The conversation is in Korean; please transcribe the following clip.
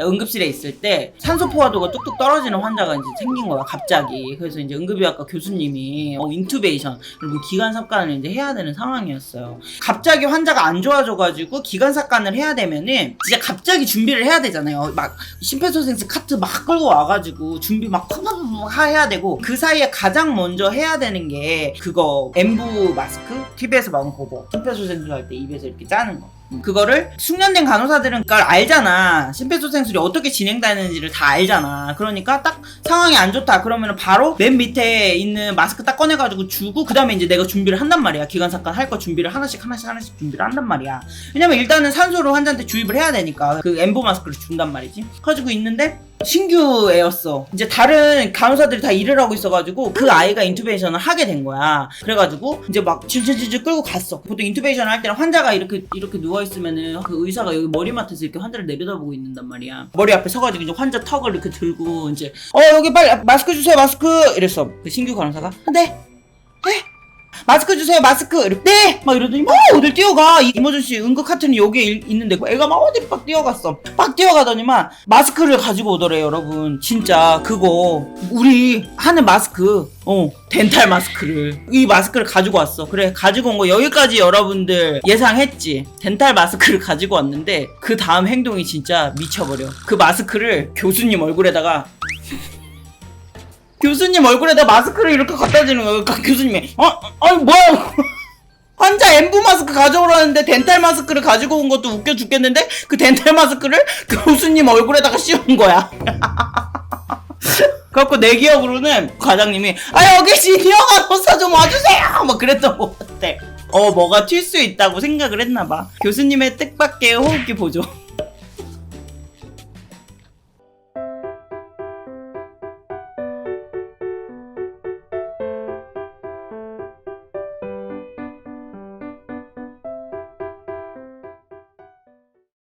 응급실에 있을 때 산소 포화도가 뚝뚝 떨어지는 환자가 이제 생긴 거야 갑자기. 그래서 이제 응급의학과 교수님이 어, 인투베이션 여러분 기관 삽관을 이제 해야 되는 상황이었어요. 갑자기 환자가 안 좋아져가지고 기관 삽관을 해야 되면은 진짜 갑자기 준비를 해야 되잖아요. 막 심폐소생술 카트 막 끌고 와가지고 준비 막 팍팍팍 해야 되고 그 사이에 가장 먼저 해야 되는 게 그거 엠부 마스크? TV에서 많은 거고 심폐소생술 할 때 입에서 이렇게 짜는 거 그거를 숙련된 간호사들은 그걸 알잖아. 심폐소생술이 어떻게 진행되는지를 다 알잖아. 그러니까 딱 상황이 안 좋다. 그러면 바로 맨 밑에 있는 마스크 딱 꺼내가지고 주고 그 다음에 이제 내가 준비를 한단 말이야. 기관사건 할 거 준비를 하나씩 하나씩 하나씩 준비를 한단 말이야. 왜냐면 일단은 산소를 환자한테 주입을 해야 되니까 그 엠보 마스크를 준단 말이지. 가지고 있는데 신규 애였어. 이제 다른 간호사들이 다 일을 하고 있어가지고 그 아이가 인투베이션을 하게 된 거야. 그래가지고 이제 막 질질질질 끌고 갔어. 보통 인투베이션을 할 때는 환자가 이렇게 이렇게 누워 있으면은 그 의사가 여기 머리맡에서 이렇게 환자를 내려다보고 있는단 말이야. 머리 앞에 서가지고 이제 환자 턱을 이렇게 들고 이제 어 여기 빨리 마스크 주세요 마스크 이랬어. 그 신규 간호사가 네. 네. 마스크 주세요 마스크! 이렇게 네! 막 이러더니 막 어딜 뛰어가? 이- 이모저씨 응급 카트는 여기에 일- 있는데 애가 막 어디 막 뛰어갔어. 막 뛰어가더니만 마스크를 가지고 오더래 여러분. 진짜 그거. 우리 하는 마스크. 어 덴탈 마스크를. 이 마스크를 가지고 왔어. 그래 가지고 온 거 여기까지 여러분들 예상했지? 덴탈 마스크를 가지고 왔는데 그 다음 행동이 진짜 미쳐버려. 그 마스크를 교수님 얼굴에다가 교수님 얼굴에다 마스크를 이렇게 갖다 주는 거예요. 그 교수님이 어? 아니 뭐야? 환자 엠부 마스크 가져오라는데 덴탈 마스크를 가지고 온 것도 웃겨 죽겠는데 그 덴탈 마스크를 교수님 얼굴에다가 씌운 거야. 그래갖고 내 기억으로는 과장님이 아 여기 시니어 간호사 좀 와주세요 막 그랬던 것 같아. 어 뭐가 튈 수 있다고 생각을 했나 봐. 교수님의 뜻밖의 호흡기 보조.